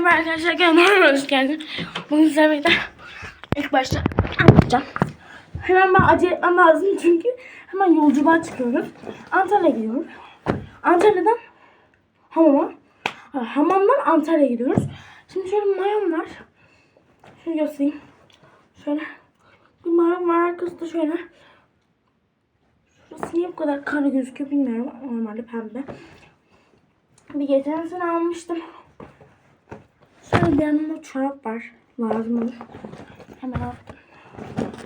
Merhaba arkadaşlar kanalıma hoş geldin. Bugün sizlerle ilk başta anlatacağım. Hemen ben acele lazım çünkü hemen yolculuğa çıkıyoruz. Antalya'ya gidiyoruz. Antalya'dan hamama. ha, Hamamdan Antalya'ya gidiyoruz. Şimdi şöyle mayom var. Şunu göstereyim. Şöyle bir mayom var arkası da şöyle. Şurası niye bu kadar kara gözüküyor bilmiyorum. Normalde pembe. Bir geçen sene almıştım. Bir yanımda çorap var. Lazım olur. Hemen attım.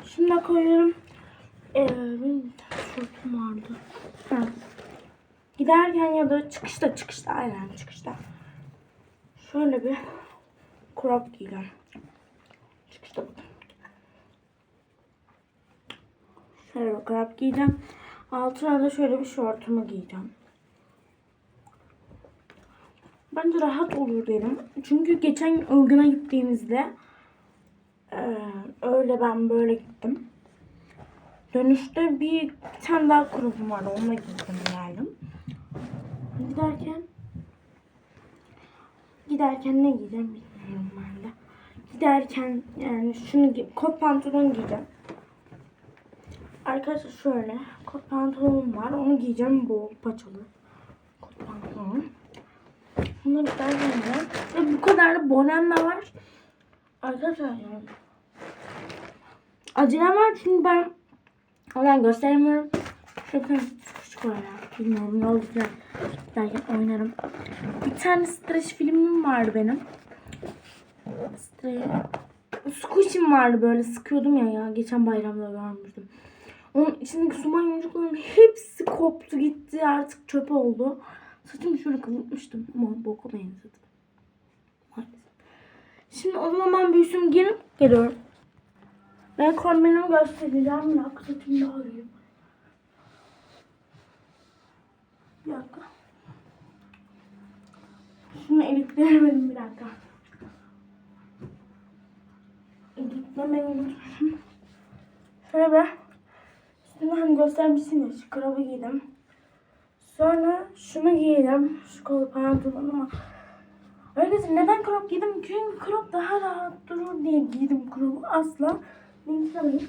Şunu da koyuyorum. Ee, benim tişörtüm vardı. Ha. Giderken ya da çıkışta çıkışta aynen çıkışta. Şöyle bir crop giyeceğim. Çıkışta bakın. Şöyle bir crop giyeceğim. Altına da şöyle bir şortumu giyeceğim. Bence rahat olur dedim. Çünkü geçen Ilgın'a gittiğimizde eee, öyle ben böyle gittim. Dönüşte bir, bir tane daha grubum vardı. Onunla gittim geldim. Giderken giderken ne giyeceğim bilmiyorum ben de. Giderken yani şunu gi- kot pantolon giyeceğim. Arkadaşlar şöyle kot pantolonum var. Onu giyeceğim bol paçalı. Kot pantolon. Bunları ben giyeceğim. Ve bu kadar da bonem de var. Arkadaşlar yani. Acelem var çünkü ben oradan gösteremiyorum. Şöyle küçük ya. Bilmiyorum yolda falan giderken oynarım. Bir tane streç filmim vardı benim. Streç. Squish'im vardı böyle sıkıyordum ya ya. Geçen bayramda görmüştüm. Onun içindeki su maymuncukların hepsi koptu gitti artık çöp oldu. Saçımı şöyle kıvırtmıştım ama boku benzedi. Maalesef. Şimdi o zaman ben büyüsüm girip geliyorum. Ben kombinimi göstereceğim. Ya saçımı da arayayım. Bir dakika. Şunu editleyemedim bir dakika. Unutmuşum. Şöyle bir. Şimdi hani göstermişsin ya şu krabı giydim. Sonra şunu giydim. Şu kol pantolonu ama Arkadaşlar neden crop giydim? Çünkü crop daha rahat durur diye giydim crop'u. Asla alayım.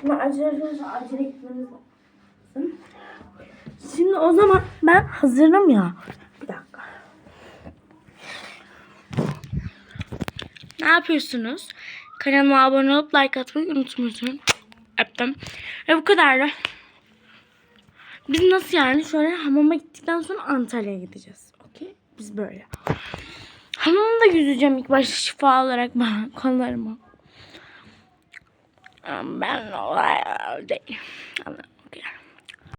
Şimdi acele acele, gitmemiz. Şimdi o zaman ben hazırım ya. Bir dakika. Ne yapıyorsunuz? Kanalıma abone olup like atmayı unutmuyorsunuz. Öptüm. Ve bu kadar da. Biz nasıl yani? Şöyle hamama gittikten sonra Antalya'ya gideceğiz. Okey? Biz böyle. Hamamda yüzeceğim ilk başta şifa olarak ben kollarıma. Ben olay değil. Anladın.